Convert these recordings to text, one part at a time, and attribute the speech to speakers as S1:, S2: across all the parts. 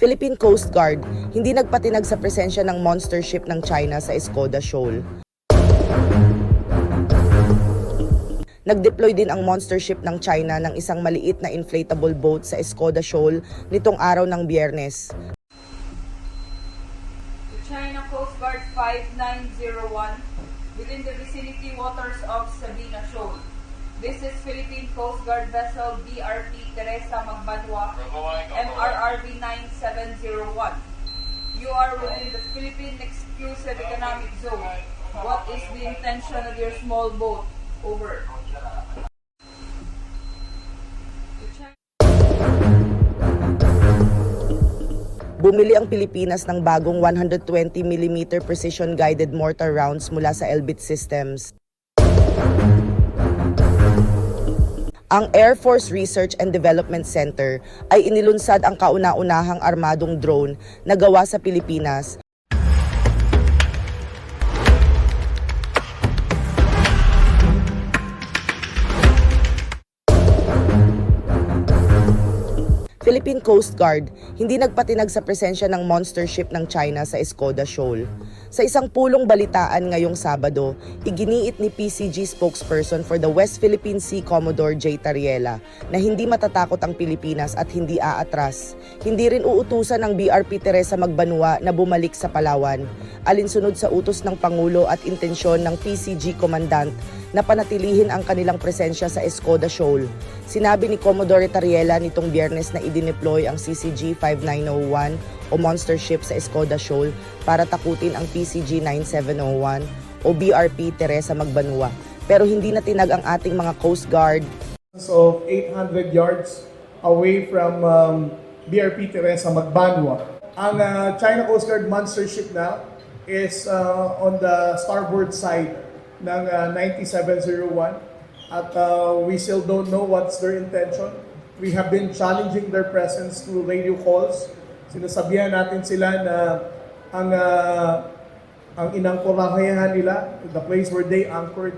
S1: Philippine Coast Guard hindi nagpatinag sa presensya ng monster ship ng China sa Escoda Shoal. Nag-deploy din ang monster ship ng China ng isang maliit na inflatable boat sa Escoda Shoal nitong araw ng biyernes.
S2: China Coast Guard 5901 within the vicinity waters of Sabina Shoal. This is Philippine Coast Guard vessel BRP Teresa Magbanwa, MRRV 9701. You are within the Philippine Exclusive Economic Zone. What is the intention of your small boat? Over.
S1: Bumili ang Pilipinas ng bagong 120mm precision guided mortar rounds mula sa Elbit Systems. Ang Air Force Research and Development Center ay inilunsad ang kauna-unahang armadong drone na gawa sa Pilipinas Philippine Coast Guard hindi nagpatinag sa presensya ng monster ship ng China sa Escoda Shoal. Sa isang pulong balitaan ngayong Sabado, iginiit ni PCG spokesperson for the West Philippine Sea Commodore J. Tariela na hindi matatakot ang Pilipinas at hindi aatras. Hindi rin uutusan ng BRP Teresa Magbanua na bumalik sa Palawan, alinsunod sa utos ng Pangulo at intensyon ng PCG Commandant na panatilihin ang kanilang presensya sa Escoda Shoal. Sinabi ni Commodore Tariela nitong biyernes na idineploy ang CCG 5901 o monster ship sa Escoda Shoal para takutin ang PCG 9701 o BRP Teresa Magbanua. Pero hindi na tinag ang ating mga Coast Guard,
S3: of 800 yards away from um, BRP Teresa Magbanwa. Ang uh, China Coast Guard monster ship now is uh, on the starboard side ng uh, 9701 at uh, we still don't know what's their intention. We have been challenging their presence through radio calls. Sinasabihan natin sila na ang uh, ang inangkorahayan nila, the place where they anchored,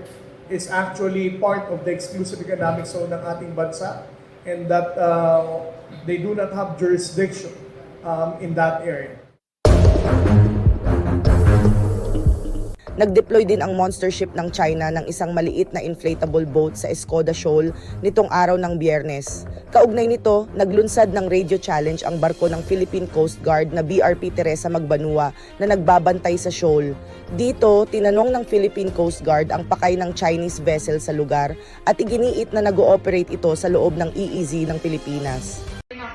S3: is actually part of the exclusive economic zone ng ating bansa and that uh, they do not have jurisdiction um, in that area.
S1: Nag-deploy din ang monster ship ng China ng isang maliit na inflatable boat sa Escoda Shoal nitong araw ng biyernes. Kaugnay nito, naglunsad ng radio challenge ang barko ng Philippine Coast Guard na BRP Teresa Magbanua na nagbabantay sa shoal. Dito, tinanong ng Philippine Coast Guard ang pakay ng Chinese vessel sa lugar at iginiit na nag-ooperate ito sa loob ng EEZ ng Pilipinas.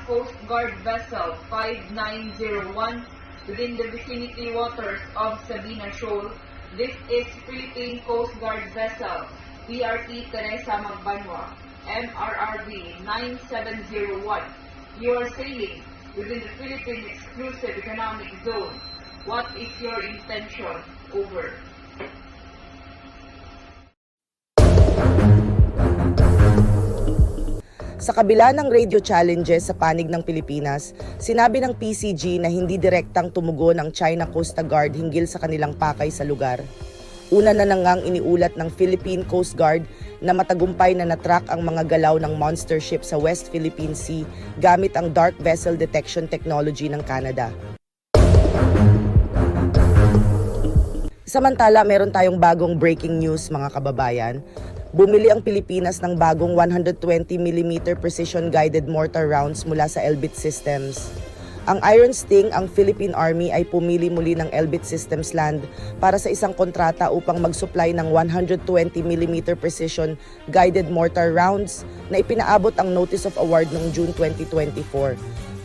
S2: Coast Guard vessel 5901 within the vicinity waters of Sabina Shoal. This is Philippine Coast Guard vessel BRT Teresa Magbanwa, MRRV 9701. You are sailing within the Philippine Exclusive Economic Zone. What is your intention? Over.
S1: Sa kabila ng radio challenges sa panig ng Pilipinas, sinabi ng PCG na hindi direktang tumugon ang China Coast Guard hinggil sa kanilang pakay sa lugar. Una na nangang iniulat ng Philippine Coast Guard na matagumpay na natrack ang mga galaw ng monster ship sa West Philippine Sea gamit ang Dark Vessel Detection Technology ng Canada. Samantala, meron tayong bagong breaking news mga kababayan. Bumili ang Pilipinas ng bagong 120mm precision guided mortar rounds mula sa Elbit Systems. Ang Iron Sting, ang Philippine Army ay pumili muli ng Elbit Systems Land para sa isang kontrata upang mag-supply ng 120mm precision guided mortar rounds na ipinaabot ang Notice of Award noong June 2024.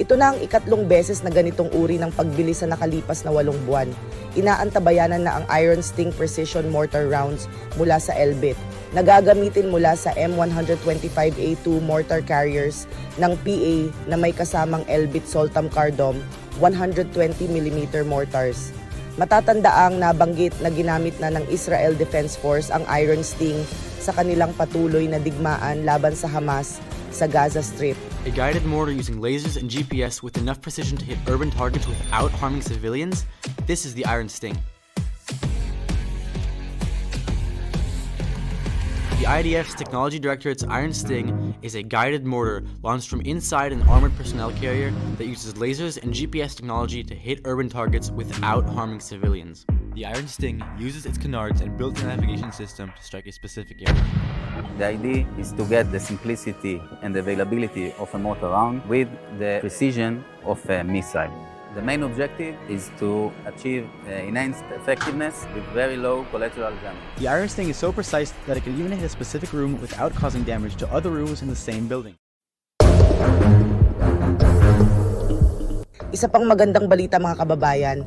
S1: Ito na ang ikatlong beses na ganitong uri ng pagbili sa nakalipas na walong buwan. Inaantabayanan na ang Iron Sting Precision Mortar Rounds mula sa Elbit. Nagagamitin mula sa M125A2 mortar carriers ng PA na may kasamang Elbit Soltam Cardom 120mm mortars. Matatandaang nabanggit na ginamit na ng Israel Defense Force ang Iron Sting sa kanilang patuloy na digmaan laban sa Hamas sa Gaza Strip.
S4: A guided mortar using lasers and GPS with enough precision to hit urban targets without harming civilians? This is the Iron Sting. The The IDF's Technology Directorate's Iron Sting is a guided mortar launched from inside an armored personnel carrier that uses lasers and GPS technology to hit urban targets without harming civilians. The Iron Sting uses its canards and built-in navigation system to strike a specific area.
S5: The idea is to get the simplicity and availability of a mortar round with the precision of a missile. The main objective is to achieve uh, enhanced effectiveness with very low collateral damage.
S6: The iron sting is so precise that it can even hit a specific room without causing damage to other rooms in the same building.
S1: Isa pang magandang balita mga kababayan,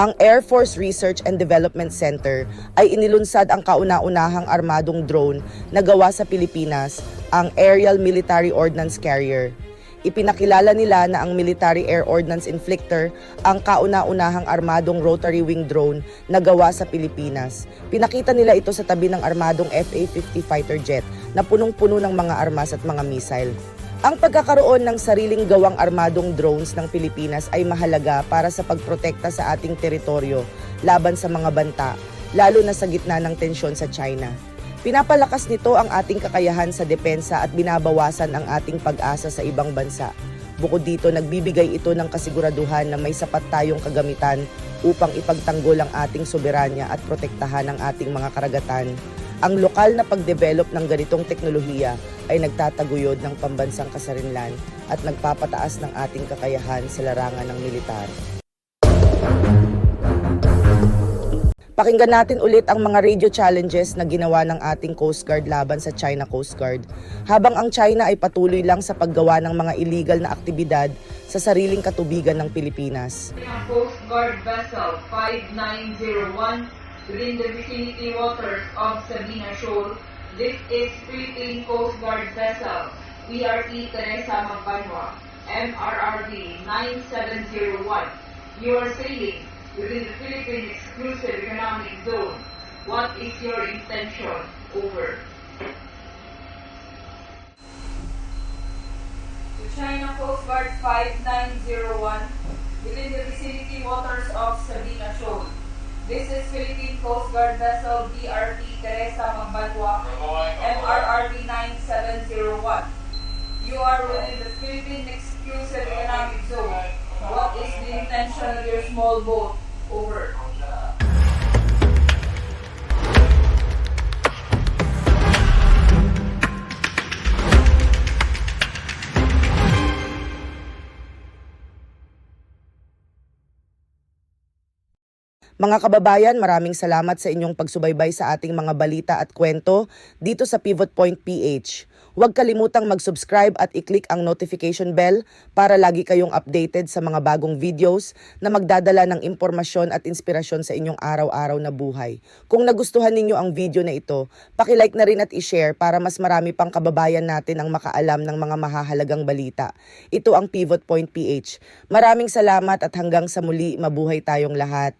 S1: ang Air Force Research and Development Center ay inilunsad ang kauna-unahang armadong drone na gawa sa Pilipinas, ang Aerial Military Ordnance Carrier. Ipinakilala nila na ang Military Air Ordnance Inflictor ang kauna-unahang armadong rotary wing drone na gawa sa Pilipinas. Pinakita nila ito sa tabi ng armadong FA-50 fighter jet na punong-puno ng mga armas at mga missile. Ang pagkakaroon ng sariling gawang armadong drones ng Pilipinas ay mahalaga para sa pagprotekta sa ating teritoryo laban sa mga banta, lalo na sa gitna ng tensyon sa China. Pinapalakas nito ang ating kakayahan sa depensa at binabawasan ang ating pag-asa sa ibang bansa. Bukod dito, nagbibigay ito ng kasiguraduhan na may sapat tayong kagamitan upang ipagtanggol ang ating soberanya at protektahan ang ating mga karagatan. Ang lokal na pagdevelop ng ganitong teknolohiya ay nagtataguyod ng pambansang kasarinlan at nagpapataas ng ating kakayahan sa larangan ng militar. Pakinggan natin ulit ang mga radio challenges na ginawa ng ating Coast Guard laban sa China Coast Guard. Habang ang China ay patuloy lang sa paggawa ng mga illegal na aktibidad sa sariling katubigan ng Pilipinas.
S2: Coast Guard vessel 5901 within the vicinity waters of Sabina Shoal. This is Philippine Coast Guard vessel PRT Teresa Magbanwa, MRRD 9701. You are sailing within the Philippine Exclusive Economic Zone. What is your intention? Over. to China Coast Guard 5901 within the vicinity waters of Sabina Shoal. This is Philippine Coast Guard vessel BRT Teresa Magbanwa, MRRD 9701. You are within the Philippine Exclusive Economic Zone. What is the intention of your small boat? Over.
S1: Mga kababayan, maraming salamat sa inyong pagsubaybay sa ating mga balita at kwento dito sa Pivot Point PH. Huwag kalimutang mag-subscribe at i-click ang notification bell para lagi kayong updated sa mga bagong videos na magdadala ng impormasyon at inspirasyon sa inyong araw-araw na buhay. Kung nagustuhan ninyo ang video na ito, pakilike na rin at i-share para mas marami pang kababayan natin ang makaalam ng mga mahahalagang balita. Ito ang Pivot Point PH. Maraming salamat at hanggang sa muli, mabuhay tayong lahat.